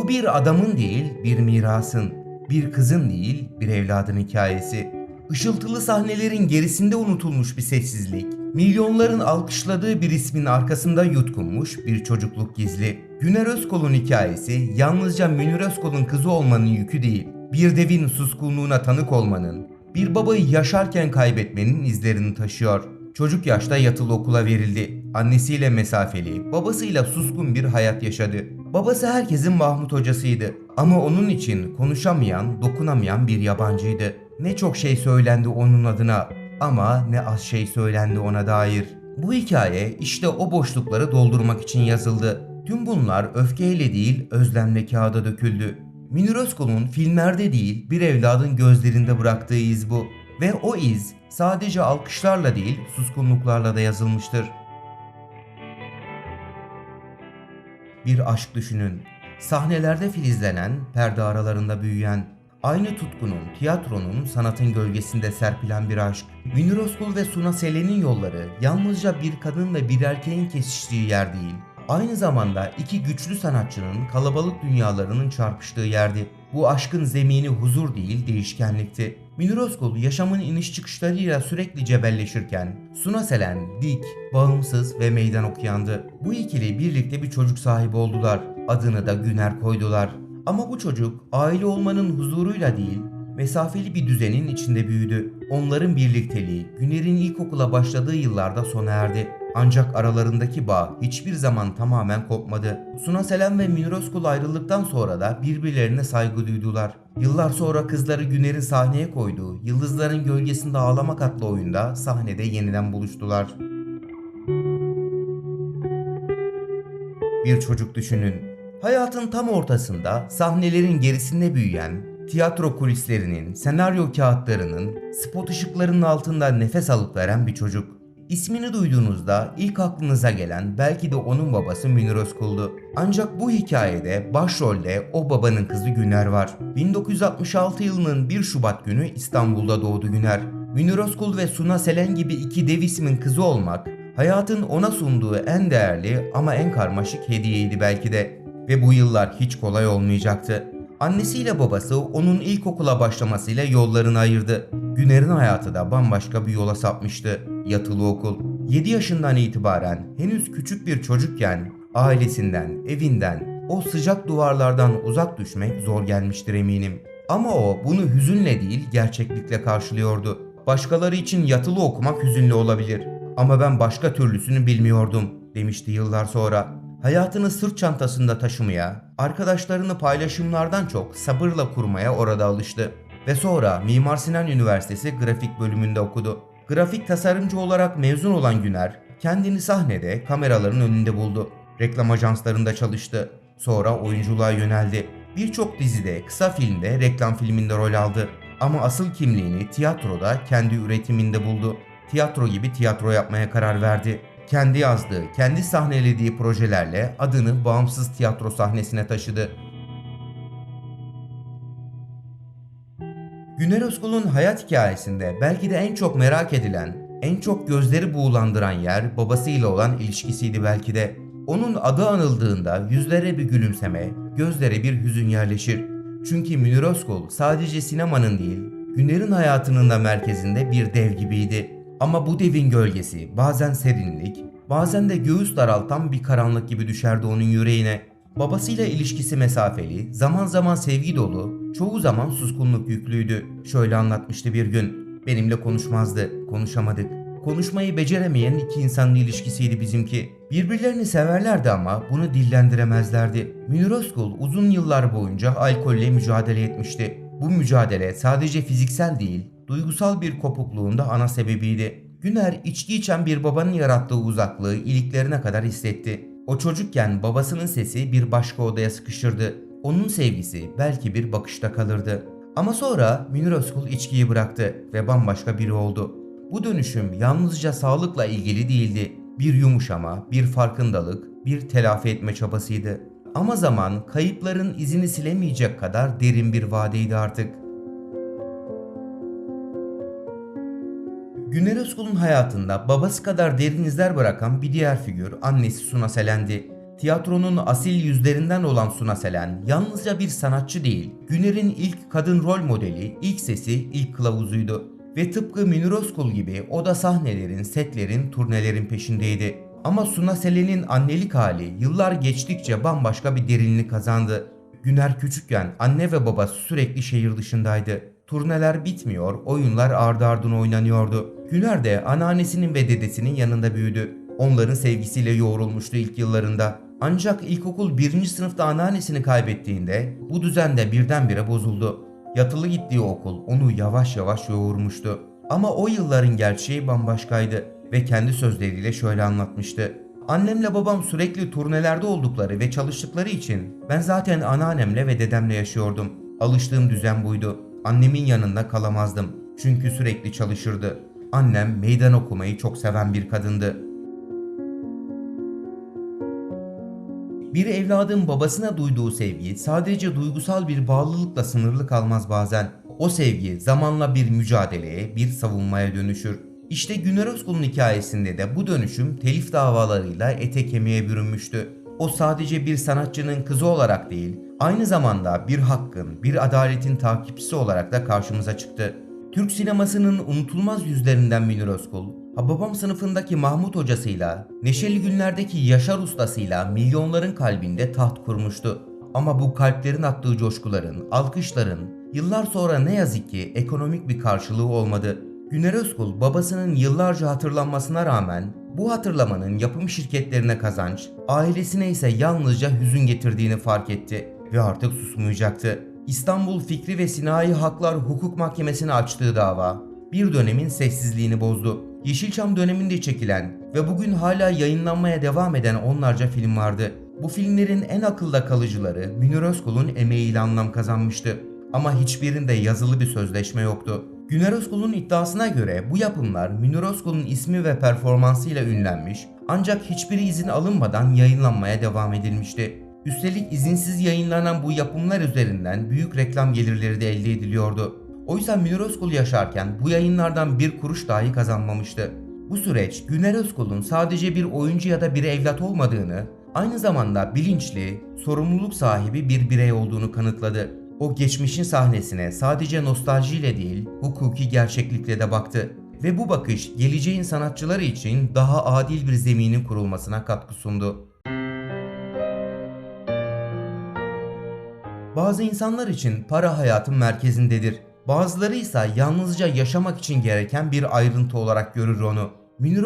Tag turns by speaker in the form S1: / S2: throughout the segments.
S1: Bu bir adamın değil, bir mirasın, bir kızın değil, bir evladın hikayesi. Işıltılı sahnelerin gerisinde unutulmuş bir sessizlik, milyonların alkışladığı bir ismin arkasında yutkunmuş bir çocukluk gizli. Güner Özkol'un hikayesi yalnızca Münir Özkol'un kızı olmanın yükü değil, bir devin suskunluğuna tanık olmanın, bir babayı yaşarken kaybetmenin izlerini taşıyor. Çocuk yaşta yatılı okula verildi. Annesiyle mesafeli, babasıyla suskun bir hayat yaşadı. Babası herkesin Mahmut hocasıydı. Ama onun için konuşamayan, dokunamayan bir yabancıydı. Ne çok şey söylendi onun adına ama ne az şey söylendi ona dair. Bu hikaye işte o boşlukları doldurmak için yazıldı. Tüm bunlar öfkeyle değil özlemle kağıda döküldü. Münir Özkul'un filmlerde değil bir evladın gözlerinde bıraktığı iz bu. Ve o iz sadece alkışlarla değil suskunluklarla da yazılmıştır. Bir aşk düşünün. Sahnelerde filizlenen, perde aralarında büyüyen, aynı tutkunun, tiyatronun, sanatın gölgesinde serpilen bir aşk. Münir Özkul ve Suna Selen'in yolları yalnızca bir kadın ve bir erkeğin kesiştiği yer değil. Aynı zamanda iki güçlü sanatçının kalabalık dünyalarının çarpıştığı yerdi. Bu aşkın zemini huzur değil değişkenlikti. Münir yaşamın iniş çıkışlarıyla sürekli cebelleşirken Suna Selen dik, bağımsız ve meydan okuyandı. Bu ikili birlikte bir çocuk sahibi oldular. Adını da Güner koydular. Ama bu çocuk aile olmanın huzuruyla değil, mesafeli bir düzenin içinde büyüdü. Onların birlikteliği Güner'in ilkokula başladığı yıllarda sona erdi. Ancak aralarındaki bağ hiçbir zaman tamamen kopmadı. Suna Selen ve Münir Özkul ayrıldıktan sonra da birbirlerine saygı duydular. Yıllar sonra kızları Güner'in sahneye koyduğu Yıldızların Gölgesinde Ağlamak adlı oyunda sahnede yeniden buluştular. Bir çocuk düşünün. Hayatın tam ortasında sahnelerin gerisinde büyüyen, tiyatro kulislerinin, senaryo kağıtlarının, spot ışıklarının altında nefes alıp veren bir çocuk. İsmini duyduğunuzda ilk aklınıza gelen belki de onun babası Münir Özkul'du. Ancak bu hikayede başrolde o babanın kızı Güner var. 1966 yılının 1 Şubat günü İstanbul'da doğdu Güner. Münir Özkul ve Suna Selen gibi iki dev ismin kızı olmak, hayatın ona sunduğu en değerli ama en karmaşık hediyeydi belki de. Ve bu yıllar hiç kolay olmayacaktı. Annesiyle babası onun ilkokula başlamasıyla yollarını ayırdı. Güner'in hayatı da bambaşka bir yola sapmıştı. Yatılı okul. 7 yaşından itibaren henüz küçük bir çocukken ailesinden, evinden, o sıcak duvarlardan uzak düşmek zor gelmiştir eminim. Ama o bunu hüzünle değil gerçeklikle karşılıyordu. Başkaları için yatılı okumak hüzünlü olabilir. Ama ben başka türlüsünü bilmiyordum demişti yıllar sonra. Hayatını sırt çantasında taşımaya, arkadaşlarını paylaşımlardan çok sabırla kurmaya orada alıştı. Ve sonra Mimar Sinan Üniversitesi grafik bölümünde okudu. Grafik tasarımcı olarak mezun olan Güner, kendini sahnede kameraların önünde buldu. Reklam ajanslarında çalıştı. Sonra oyunculuğa yöneldi. Birçok dizide, kısa filmde, reklam filminde rol aldı. Ama asıl kimliğini tiyatroda kendi üretiminde buldu. Tiyatro gibi tiyatro yapmaya karar verdi. Kendi yazdığı, kendi sahnelediği projelerle adını bağımsız tiyatro sahnesine taşıdı. Güner Özkul'un hayat hikayesinde belki de en çok merak edilen, en çok gözleri buğulandıran yer babasıyla olan ilişkisiydi belki de. Onun adı anıldığında yüzlere bir gülümseme, gözlere bir hüzün yerleşir. Çünkü Münir Özkul sadece sinemanın değil, Güner'in hayatının da merkezinde bir dev gibiydi. Ama bu devin gölgesi bazen serinlik, bazen de göğüs daraltan bir karanlık gibi düşerdi onun yüreğine. Babasıyla ilişkisi mesafeli, zaman zaman sevgi dolu, çoğu zaman suskunluk yüklüydü. Şöyle anlatmıştı bir gün. Benimle konuşmazdı, konuşamadık. Konuşmayı beceremeyen iki insanın ilişkisiydi bizimki. Birbirlerini severlerdi ama bunu dillendiremezlerdi. Münir Özkul uzun yıllar boyunca alkolle mücadele etmişti. Bu mücadele sadece fiziksel değil, duygusal bir kopukluğun da ana sebebiydi. Güner içki içen bir babanın yarattığı uzaklığı iliklerine kadar hissetti. O çocukken babasının sesi bir başka odaya sıkışırdı. Onun sevgisi belki bir bakışta kalırdı. Ama sonra Münir Özkul içkiyi bıraktı ve bambaşka biri oldu. Bu dönüşüm yalnızca sağlıkla ilgili değildi. Bir yumuşama, bir farkındalık, bir telafi etme çabasıydı. Ama zaman kayıpların izini silemeyecek kadar derin bir vadeydi artık. Güner Özkul'un hayatında babası kadar derin izler bırakan bir diğer figür annesi Suna Selen'di. Tiyatronun asil yüzlerinden olan Suna Selen yalnızca bir sanatçı değil, Güner'in ilk kadın rol modeli, ilk sesi, ilk kılavuzuydu. Ve tıpkı Münir Özkul gibi o da sahnelerin, setlerin, turnelerin peşindeydi. Ama Suna Selen'in annelik hali yıllar geçtikçe bambaşka bir derinlik kazandı. Güner küçükken anne ve babası sürekli şehir dışındaydı. Turneler bitmiyor, oyunlar ardı ardına oynanıyordu. Güner de anneannesinin ve dedesinin yanında büyüdü. Onların sevgisiyle yoğrulmuştu ilk yıllarında. Ancak ilkokul birinci sınıfta anneannesini kaybettiğinde bu düzen de birdenbire bozuldu. Yatılı gittiği okul onu yavaş yavaş yoğurmuştu. Ama o yılların gerçeği bambaşkaydı ve kendi sözleriyle şöyle anlatmıştı. Annemle babam sürekli turnelerde oldukları ve çalıştıkları için ben zaten anneannemle ve dedemle yaşıyordum. Alıştığım düzen buydu. Annemin yanında kalamazdım. Çünkü sürekli çalışırdı. Annem meydan okumayı çok seven bir kadındı. Bir evladın babasına duyduğu sevgi sadece duygusal bir bağlılıkla sınırlı kalmaz bazen. O sevgi zamanla bir mücadeleye, bir savunmaya dönüşür. İşte Güner Özkul'un hikayesinde de bu dönüşüm telif davalarıyla ete kemiğe bürünmüştü. O sadece bir sanatçının kızı olarak değil, aynı zamanda bir hakkın, bir adaletin takipçisi olarak da karşımıza çıktı. Türk sinemasının unutulmaz yüzlerinden Münir Özkul, Hababam sınıfındaki Mahmut hocasıyla, Neşeli Günler'deki Yaşar ustasıyla milyonların kalbinde taht kurmuştu. Ama bu kalplerin attığı coşkuların, alkışların yıllar sonra ne yazık ki ekonomik bir karşılığı olmadı. Güner Özkul babasının yıllarca hatırlanmasına rağmen bu hatırlamanın yapım şirketlerine kazanç, ailesine ise yalnızca hüzün getirdiğini fark etti ve artık susmayacaktı. İstanbul Fikri ve Sinayi Haklar Hukuk Mahkemesi'ne açtığı dava bir dönemin sessizliğini bozdu. Yeşilçam döneminde çekilen ve bugün hala yayınlanmaya devam eden onlarca film vardı. Bu filmlerin en akılda kalıcıları Münir Özkul'un emeğiyle anlam kazanmıştı. Ama hiçbirinde yazılı bir sözleşme yoktu. Güner Özkul'un iddiasına göre bu yapımlar Münir Özkul'un ismi ve performansıyla ünlenmiş ancak hiçbir izin alınmadan yayınlanmaya devam edilmişti. Üstelik izinsiz yayınlanan bu yapımlar üzerinden büyük reklam gelirleri de elde ediliyordu. Oysa Münir Özkul yaşarken bu yayınlardan bir kuruş dahi kazanmamıştı. Bu süreç Güner Özkul'un sadece bir oyuncu ya da bir evlat olmadığını, aynı zamanda bilinçli, sorumluluk sahibi bir birey olduğunu kanıtladı. O geçmişin sahnesine sadece nostaljiyle değil, hukuki gerçeklikle de baktı. Ve bu bakış geleceğin sanatçıları için daha adil bir zeminin kurulmasına katkı sundu. Bazı insanlar için para hayatın merkezindedir. Bazıları ise yalnızca yaşamak için gereken bir ayrıntı olarak görür onu. Münir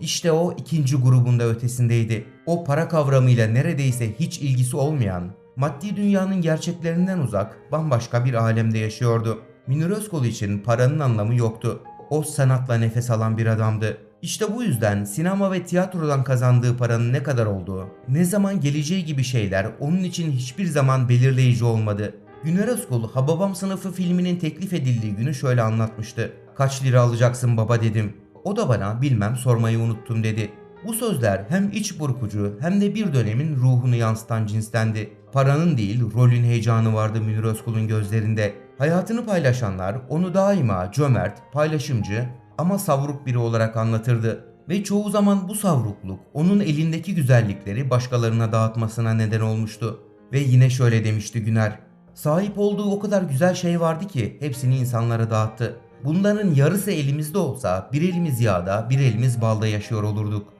S1: işte o ikinci grubunda ötesindeydi. O para kavramıyla neredeyse hiç ilgisi olmayan, maddi dünyanın gerçeklerinden uzak, bambaşka bir alemde yaşıyordu. Münir için paranın anlamı yoktu. O sanatla nefes alan bir adamdı. İşte bu yüzden sinema ve tiyatrodan kazandığı paranın ne kadar olduğu, ne zaman geleceği gibi şeyler onun için hiçbir zaman belirleyici olmadı. Güner Özkul Hababam sınıfı filminin teklif edildiği günü şöyle anlatmıştı. Kaç lira alacaksın baba dedim. O da bana bilmem sormayı unuttum dedi. Bu sözler hem iç burkucu hem de bir dönemin ruhunu yansıtan cinstendi. Paranın değil rolün heyecanı vardı Münir Özkul'un gözlerinde. Hayatını paylaşanlar onu daima cömert, paylaşımcı ama savruk biri olarak anlatırdı. Ve çoğu zaman bu savrukluk onun elindeki güzellikleri başkalarına dağıtmasına neden olmuştu. Ve yine şöyle demişti Güner. Sahip olduğu o kadar güzel şey vardı ki hepsini insanlara dağıttı. Bunların yarısı elimizde olsa bir elimiz yağda bir elimiz balda yaşıyor olurduk.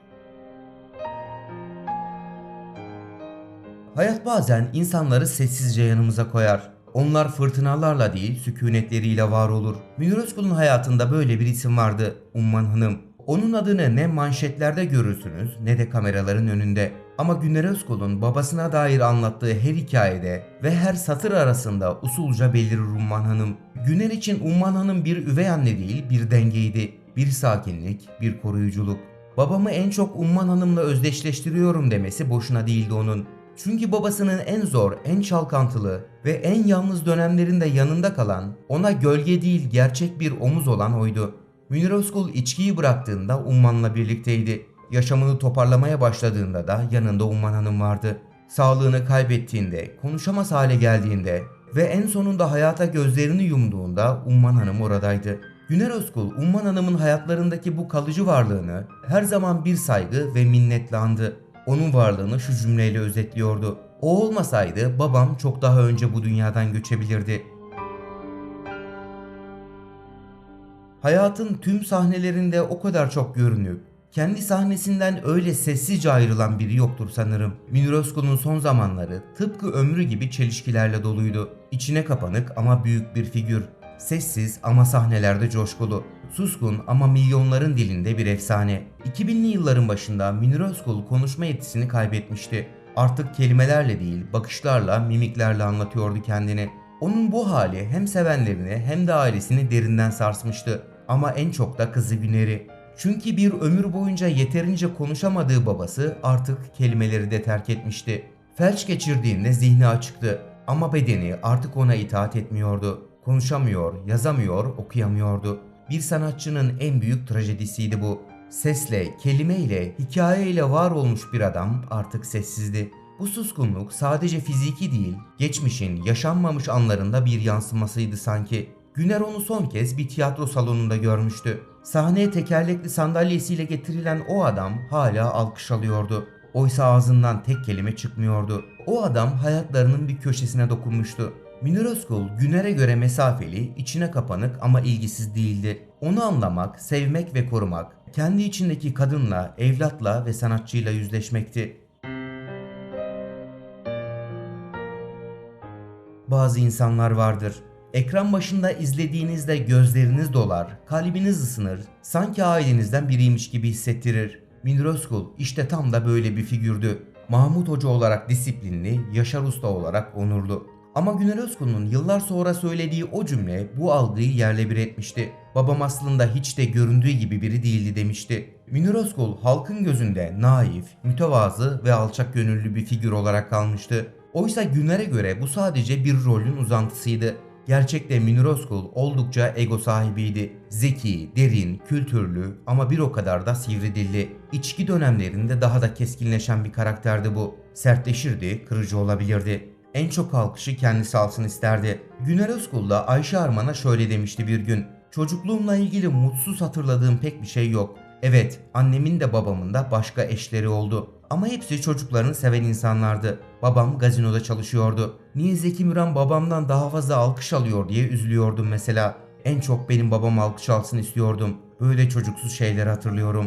S1: Hayat bazen insanları sessizce yanımıza koyar. Onlar fırtınalarla değil sükunetleriyle var olur. Münir Özkul'un hayatında böyle bir isim vardı. Umman Hanım. Onun adını ne manşetlerde görürsünüz ne de kameraların önünde. Ama Güner Özkul'un babasına dair anlattığı her hikayede ve her satır arasında usulca belirir Umman Hanım. Güner için Umman Hanım bir üvey anne değil bir dengeydi. Bir sakinlik, bir koruyuculuk. Babamı en çok Umman Hanım'la özdeşleştiriyorum demesi boşuna değildi onun. Çünkü babasının en zor, en çalkantılı ve en yalnız dönemlerinde yanında kalan, ona gölge değil gerçek bir omuz olan oydu. Münir Özkul içkiyi bıraktığında Umman'la birlikteydi. Yaşamını toparlamaya başladığında da yanında Umman Hanım vardı. Sağlığını kaybettiğinde, konuşamaz hale geldiğinde ve en sonunda hayata gözlerini yumduğunda Umman Hanım oradaydı. Güner Özkul, Umman Hanım'ın hayatlarındaki bu kalıcı varlığını her zaman bir saygı ve minnetle andı. Onun varlığını şu cümleyle özetliyordu. O olmasaydı babam çok daha önce bu dünyadan göçebilirdi. Hayatın tüm sahnelerinde o kadar çok görünüp kendi sahnesinden öyle sessizce ayrılan biri yoktur sanırım. Münir Özkul'un son zamanları tıpkı ömrü gibi çelişkilerle doluydu. İçine kapanık ama büyük bir figür. Sessiz ama sahnelerde coşkulu. Suskun ama milyonların dilinde bir efsane. 2000'li yılların başında Münir Özkul konuşma yetisini kaybetmişti. Artık kelimelerle değil, bakışlarla, mimiklerle anlatıyordu kendini. Onun bu hali hem sevenlerini hem de ailesini derinden sarsmıştı. Ama en çok da kızı Güner'i. Çünkü bir ömür boyunca yeterince konuşamadığı babası artık kelimeleri de terk etmişti. Felç geçirdiğinde zihni açıktı ama bedeni artık ona itaat etmiyordu. Konuşamıyor, yazamıyor, okuyamıyordu. Bir sanatçının en büyük trajedisiydi bu. Sesle, kelimeyle, hikayeyle var olmuş bir adam artık sessizdi. Bu suskunluk sadece fiziki değil, geçmişin yaşanmamış anlarında bir yansımasıydı sanki. Güner onu son kez bir tiyatro salonunda görmüştü. Sahneye tekerlekli sandalyesiyle getirilen o adam hala alkış alıyordu. Oysa ağzından tek kelime çıkmıyordu. O adam hayatlarının bir köşesine dokunmuştu. Özkul Güner'e göre mesafeli, içine kapanık ama ilgisiz değildi. Onu anlamak, sevmek ve korumak, kendi içindeki kadınla, evlatla ve sanatçıyla yüzleşmekti. Bazı insanlar vardır. Ekran başında izlediğinizde gözleriniz dolar, kalbiniz ısınır, sanki ailenizden biriymiş gibi hissettirir. Özkul işte tam da böyle bir figürdü. Mahmut Hoca olarak disiplinli, Yaşar Usta olarak onurlu. Ama Güner Özkul'un yıllar sonra söylediği o cümle bu algıyı yerle bir etmişti. Babam aslında hiç de göründüğü gibi biri değildi demişti. Münir Özkul halkın gözünde naif, mütevazı ve alçak gönüllü bir figür olarak kalmıştı. Oysa Güner'e göre bu sadece bir rolün uzantısıydı. Gerçekte Münir Özkul oldukça ego sahibiydi. Zeki, derin, kültürlü ama bir o kadar da sivri dilli. İçki dönemlerinde daha da keskinleşen bir karakterdi bu. Sertleşirdi, kırıcı olabilirdi. En çok alkışı kendisi alsın isterdi. Güner Özkul da Ayşe Arman'a şöyle demişti bir gün. Çocukluğumla ilgili mutsuz hatırladığım pek bir şey yok. Evet, annemin de babamın da başka eşleri oldu. Ama hepsi çocuklarını seven insanlardı. Babam gazinoda çalışıyordu. Niye Zeki Müren babamdan daha fazla alkış alıyor diye üzülüyordum mesela. En çok benim babam alkış alsın istiyordum. Böyle çocuksuz şeyleri hatırlıyorum.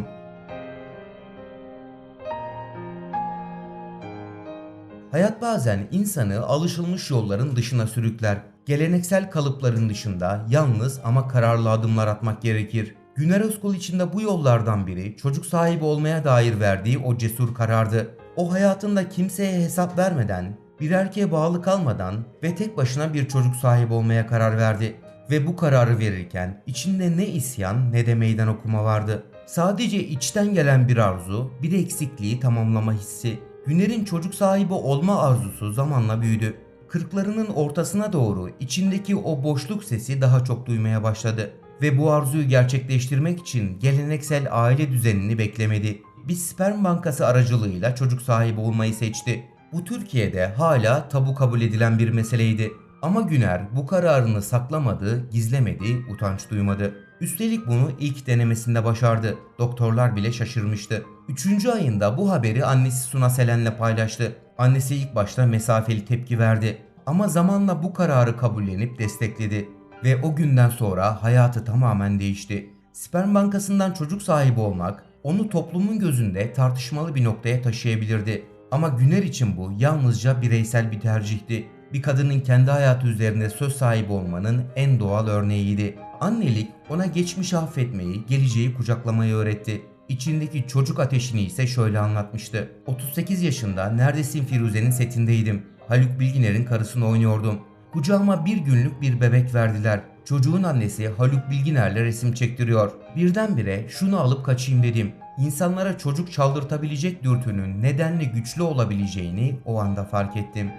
S1: Hayat bazen insanı alışılmış yolların dışına sürükler. Geleneksel kalıpların dışında yalnız ama kararlı adımlar atmak gerekir. Güner Özkul için de bu yollardan biri çocuk sahibi olmaya dair verdiği o cesur karardı. O hayatında kimseye hesap vermeden, bir erkeğe bağlı kalmadan ve tek başına bir çocuk sahibi olmaya karar verdi. Ve bu kararı verirken içinde ne isyan ne de meydan okuma vardı. Sadece içten gelen bir arzu, bir eksikliği tamamlama hissi. Güner'in çocuk sahibi olma arzusu zamanla büyüdü. Kırklarının ortasına doğru içindeki o boşluk sesi daha çok duymaya başladı ve bu arzuyu gerçekleştirmek için geleneksel aile düzenini beklemedi. Bir sperm bankası aracılığıyla çocuk sahibi olmayı seçti. Bu Türkiye'de hala tabu kabul edilen bir meseleydi. Ama Güner bu kararını saklamadı, gizlemedi, utanç duymadı. Üstelik bunu ilk denemesinde başardı. Doktorlar bile şaşırmıştı. Üçüncü ayında bu haberi annesi Suna Selen'le paylaştı. Annesi ilk başta mesafeli tepki verdi. Ama zamanla bu kararı kabullenip destekledi. Ve o günden sonra hayatı tamamen değişti. Sperm bankasından çocuk sahibi olmak onu toplumun gözünde tartışmalı bir noktaya taşıyabilirdi. Ama Güner için bu yalnızca bireysel bir tercihti. Bir kadının kendi hayatı üzerinde söz sahibi olmanın en doğal örneğiydi. Annelik ona geçmişi affetmeyi, geleceği kucaklamayı öğretti. İçindeki çocuk ateşini ise şöyle anlatmıştı. 38 yaşında Neredesin Firuze'nin setindeydim. Haluk Bilginer'in karısını oynuyordum. Kucağıma bir günlük bir bebek verdiler. Çocuğun annesi Haluk Bilginer'le resim çektiriyor. Birdenbire şunu alıp kaçayım dedim. İnsanlara çocuk çaldırtabilecek dürtünün nedenle güçlü olabileceğini o anda fark ettim.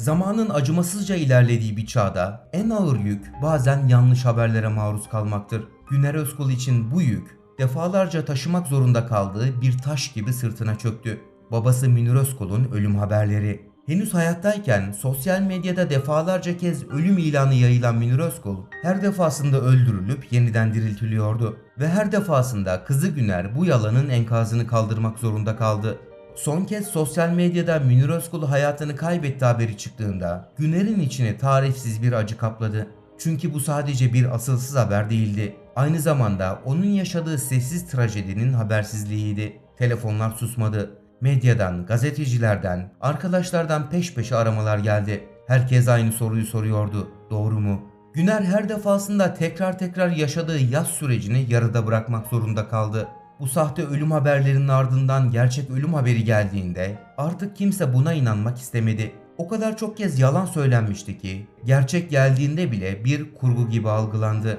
S1: Zamanın acımasızca ilerlediği bir çağda en ağır yük bazen yanlış haberlere maruz kalmaktır. Güner Özkul için bu yük defalarca taşımak zorunda kaldığı bir taş gibi sırtına çöktü. Babası Münir Özkul'un ölüm haberleri. Henüz hayattayken sosyal medyada defalarca kez ölüm ilanı yayılan Münir Özkul her defasında öldürülüp yeniden diriltiliyordu. Ve her defasında kızı Güner bu yalanın enkazını kaldırmak zorunda kaldı. Son kez sosyal medyada Münir Özkul hayatını kaybetti haberi çıktığında Güner'in içine tarifsiz bir acı kapladı. Çünkü bu sadece bir asılsız haber değildi. Aynı zamanda onun yaşadığı sessiz trajedinin habersizliğiydi. Telefonlar susmadı. Medyadan, gazetecilerden, arkadaşlardan peş peşe aramalar geldi. Herkes aynı soruyu soruyordu. Doğru mu? Güner her defasında tekrar tekrar yaşadığı yaz sürecini yarıda bırakmak zorunda kaldı. Bu sahte ölüm haberlerinin ardından gerçek ölüm haberi geldiğinde artık kimse buna inanmak istemedi. O kadar çok kez yalan söylenmişti ki gerçek geldiğinde bile bir kurgu gibi algılandı.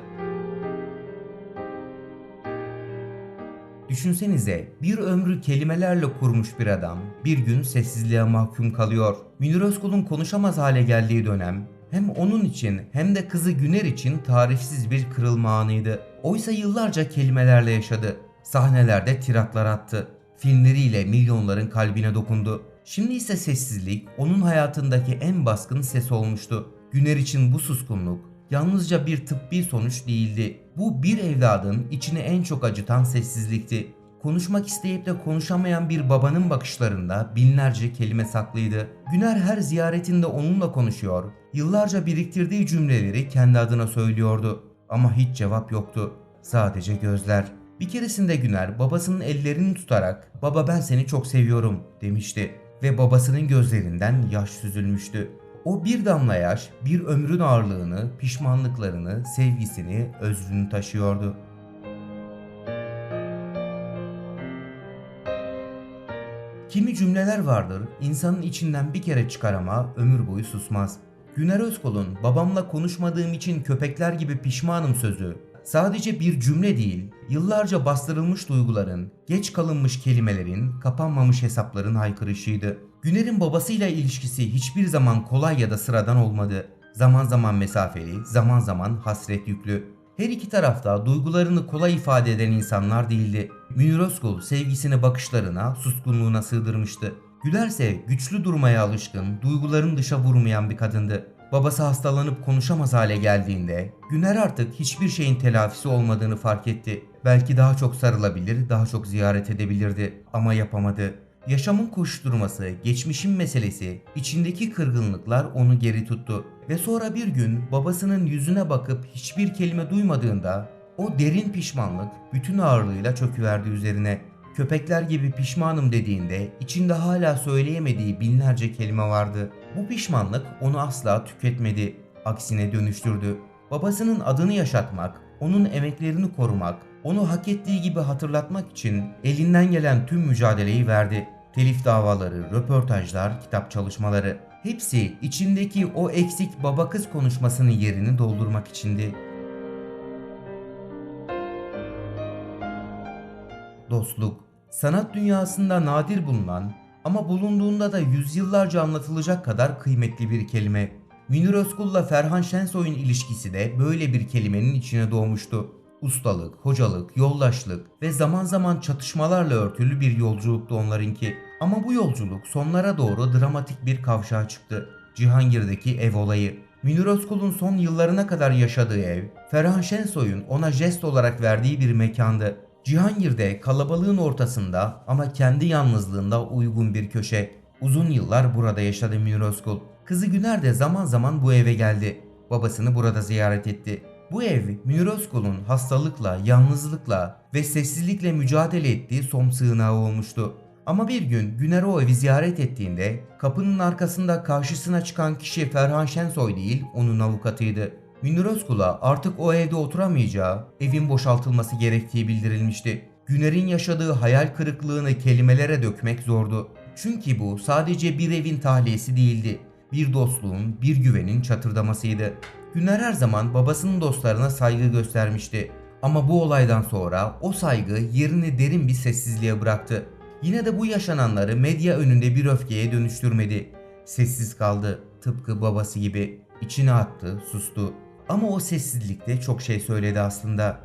S1: Düşünsenize bir ömrü kelimelerle kurmuş bir adam bir gün sessizliğe mahkum kalıyor. Münir Özkul'un konuşamaz hale geldiği dönem hem onun için hem de kızı Güner için tarifsiz bir kırılma anıydı. Oysa yıllarca kelimelerle yaşadı. Sahnelerde tiratlar attı. Filmleriyle milyonların kalbine dokundu. Şimdi ise sessizlik onun hayatındaki en baskın ses olmuştu. Güner için bu suskunluk yalnızca bir tıbbi sonuç değildi. Bu bir evladın içini en çok acıtan sessizlikti. Konuşmak isteyip de konuşamayan bir babanın bakışlarında binlerce kelime saklıydı. Güner her ziyaretinde onunla konuşuyor. Yıllarca biriktirdiği cümleleri kendi adına söylüyordu. Ama hiç cevap yoktu. Sadece gözler. Bir keresinde Güner babasının ellerini tutarak "Baba ben seni çok seviyorum." demişti ve babasının gözlerinden yaş süzülmüştü. O bir damla yaş, bir ömrün ağırlığını, pişmanlıklarını, sevgisini, özrünü taşıyordu. Kimi cümleler vardır, insanın içinden bir kere çıkar ama ömür boyu susmaz. Güner Özkol'un babamla konuşmadığım için köpekler gibi pişmanım sözü sadece bir cümle değil, yıllarca bastırılmış duyguların, geç kalınmış kelimelerin, kapanmamış hesapların haykırışıydı. Güner'in babasıyla ilişkisi hiçbir zaman kolay ya da sıradan olmadı. Zaman zaman mesafeli, zaman zaman hasret yüklü. Her iki tarafta duygularını kolay ifade eden insanlar değildi. Münir Özkul sevgisini bakışlarına, suskunluğuna sığdırmıştı. Güler ise güçlü durmaya alışkın, duyguların dışa vurmayan bir kadındı. Babası hastalanıp konuşamaz hale geldiğinde Güner artık hiçbir şeyin telafisi olmadığını fark etti. Belki daha çok sarılabilir, daha çok ziyaret edebilirdi ama yapamadı. Yaşamın koşturması, geçmişin meselesi, içindeki kırgınlıklar onu geri tuttu. Ve sonra bir gün babasının yüzüne bakıp hiçbir kelime duymadığında o derin pişmanlık bütün ağırlığıyla çöküverdi üzerine. Köpekler gibi pişmanım dediğinde içinde hala söyleyemediği binlerce kelime vardı. Bu pişmanlık onu asla tüketmedi, aksine dönüştürdü. Babasının adını yaşatmak, onun emeklerini korumak, onu hak ettiği gibi hatırlatmak için elinden gelen tüm mücadeleyi verdi. Telif davaları, röportajlar, kitap çalışmaları hepsi içindeki o eksik baba kız konuşmasının yerini doldurmak içindi. Dostluk, sanat dünyasında nadir bulunan ama bulunduğunda da yüzyıllarca anlatılacak kadar kıymetli bir kelime. Münir Özkul'la Ferhan Şensoy'un ilişkisi de böyle bir kelimenin içine doğmuştu. Ustalık, hocalık, yoldaşlık ve zaman zaman çatışmalarla örtülü bir yolculuktu onlarınki. Ama bu yolculuk sonlara doğru dramatik bir kavşağa çıktı. Cihangir'deki ev olayı. Münir Özkul'un son yıllarına kadar yaşadığı ev, Ferhan Şensoy'un ona jest olarak verdiği bir mekandı. Cihangir'de kalabalığın ortasında ama kendi yalnızlığında uygun bir köşe. Uzun yıllar burada yaşadı Münir. Kızı Güner de zaman zaman bu eve geldi. Babasını burada ziyaret etti. Bu ev Münir hastalıkla, yalnızlıkla ve sessizlikle mücadele ettiği son sığınağı olmuştu. Ama bir gün Güner o evi ziyaret ettiğinde kapının arkasında karşısına çıkan kişi Ferhan Şensoy değil onun avukatıydı. Münir artık o evde oturamayacağı, evin boşaltılması gerektiği bildirilmişti. Güner'in yaşadığı hayal kırıklığını kelimelere dökmek zordu. Çünkü bu sadece bir evin tahliyesi değildi. Bir dostluğun, bir güvenin çatırdamasıydı. Güner her zaman babasının dostlarına saygı göstermişti. Ama bu olaydan sonra o saygı yerini derin bir sessizliğe bıraktı. Yine de bu yaşananları medya önünde bir öfkeye dönüştürmedi. Sessiz kaldı, tıpkı babası gibi. İçine attı, sustu. Ama o sessizlikte çok şey söyledi aslında.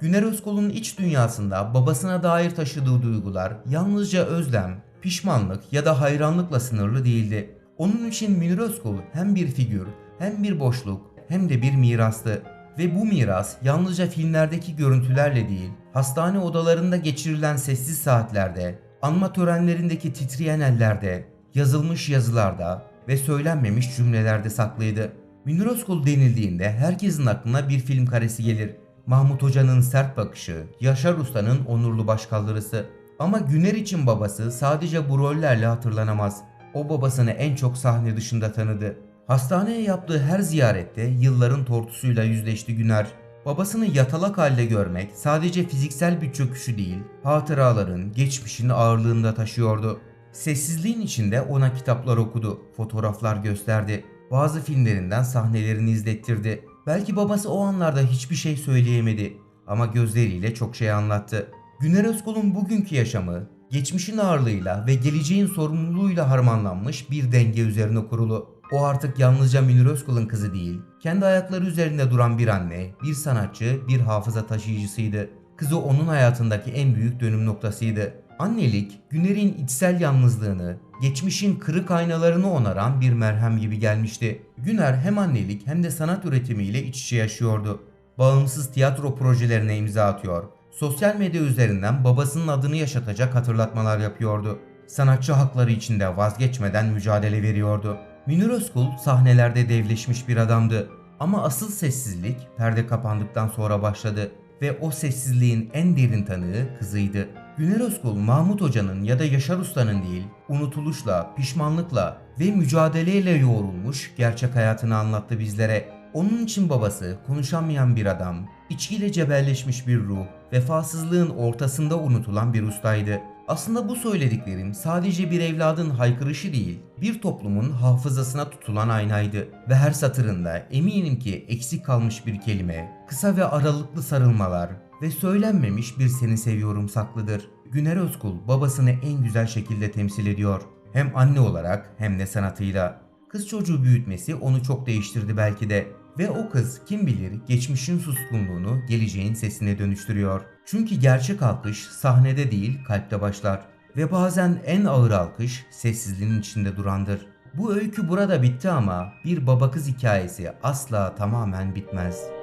S1: Güner Özkol'un iç dünyasında babasına dair taşıdığı duygular yalnızca özlem, pişmanlık ya da hayranlıkla sınırlı değildi. Onun için Münir Özkul hem bir figür, hem bir boşluk, hem de bir mirastı. Ve bu miras yalnızca filmlerdeki görüntülerle değil, hastane odalarında geçirilen sessiz saatlerde, anma törenlerindeki titreyen ellerde, yazılmış yazılarda ve söylenmemiş cümlelerde saklıydı. Münir Özkul denildiğinde herkesin aklına bir film karesi gelir. Mahmut Hoca'nın sert bakışı, Yaşar Usta'nın onurlu başkaldırısı. Ama Güner için babası sadece bu rollerle hatırlanamaz. O babasını en çok sahne dışında tanıdı. Hastaneye yaptığı her ziyarette yılların tortusuyla yüzleşti Güner. Babasını yatalak halde görmek sadece fiziksel bir çöküşü değil, hatıraların, geçmişin ağırlığında taşıyordu. Sessizliğin içinde ona kitaplar okudu, fotoğraflar gösterdi. Bazı filmlerinden sahnelerini izlettirdi. Belki babası o anlarda hiçbir şey söyleyemedi ama gözleriyle çok şey anlattı. Güner Özkul'un bugünkü yaşamı, geçmişin ağırlığıyla ve geleceğin sorumluluğuyla harmanlanmış bir denge üzerine kurulu. O artık yalnızca Münir Özkul'un kızı değil, kendi ayakları üzerinde duran bir anne, bir sanatçı, bir hafıza taşıyıcısıydı. Kızı onun hayatındaki en büyük dönüm noktasıydı. Annelik, Güner'in içsel yalnızlığını, geçmişin kırık aynalarını onaran bir merhem gibi gelmişti. Güner hem annelik hem de sanat üretimiyle iç içe yaşıyordu. Bağımsız tiyatro projelerine imza atıyor. Sosyal medya üzerinden babasının adını yaşatacak hatırlatmalar yapıyordu. Sanatçı hakları içinde vazgeçmeden mücadele veriyordu. Münir Özkul sahnelerde devleşmiş bir adamdı. Ama asıl sessizlik perde kapandıktan sonra başladı ve o sessizliğin en derin tanığı kızıydı. Güner Özkul, Mahmut Hoca'nın ya da Yaşar Usta'nın değil, unutuluşla, pişmanlıkla ve mücadeleyle yoğrulmuş gerçek hayatını anlattı bizlere. Onun için babası konuşamayan bir adam, içkiyle cebelleşmiş bir ruh, vefasızlığın ortasında unutulan bir ustaydı. Aslında bu söylediklerim sadece bir evladın haykırışı değil, bir toplumun hafızasına tutulan aynaydı. Ve her satırında eminim ki eksik kalmış bir kelime, kısa ve aralıklı sarılmalar ve söylenmemiş bir seni seviyorum saklıdır. Güner Özkul babasını en güzel şekilde temsil ediyor. Hem anne olarak hem de sanatıyla. Kız çocuğu büyütmesi onu çok değiştirdi belki de. Ve o kız kim bilir geçmişin suskunluğunu geleceğin sesine dönüştürüyor. Çünkü gerçek alkış sahnede değil kalpte başlar. Ve bazen en ağır alkış sessizliğin içinde durandır. Bu öykü burada bitti ama bir baba kız hikayesi asla tamamen bitmez.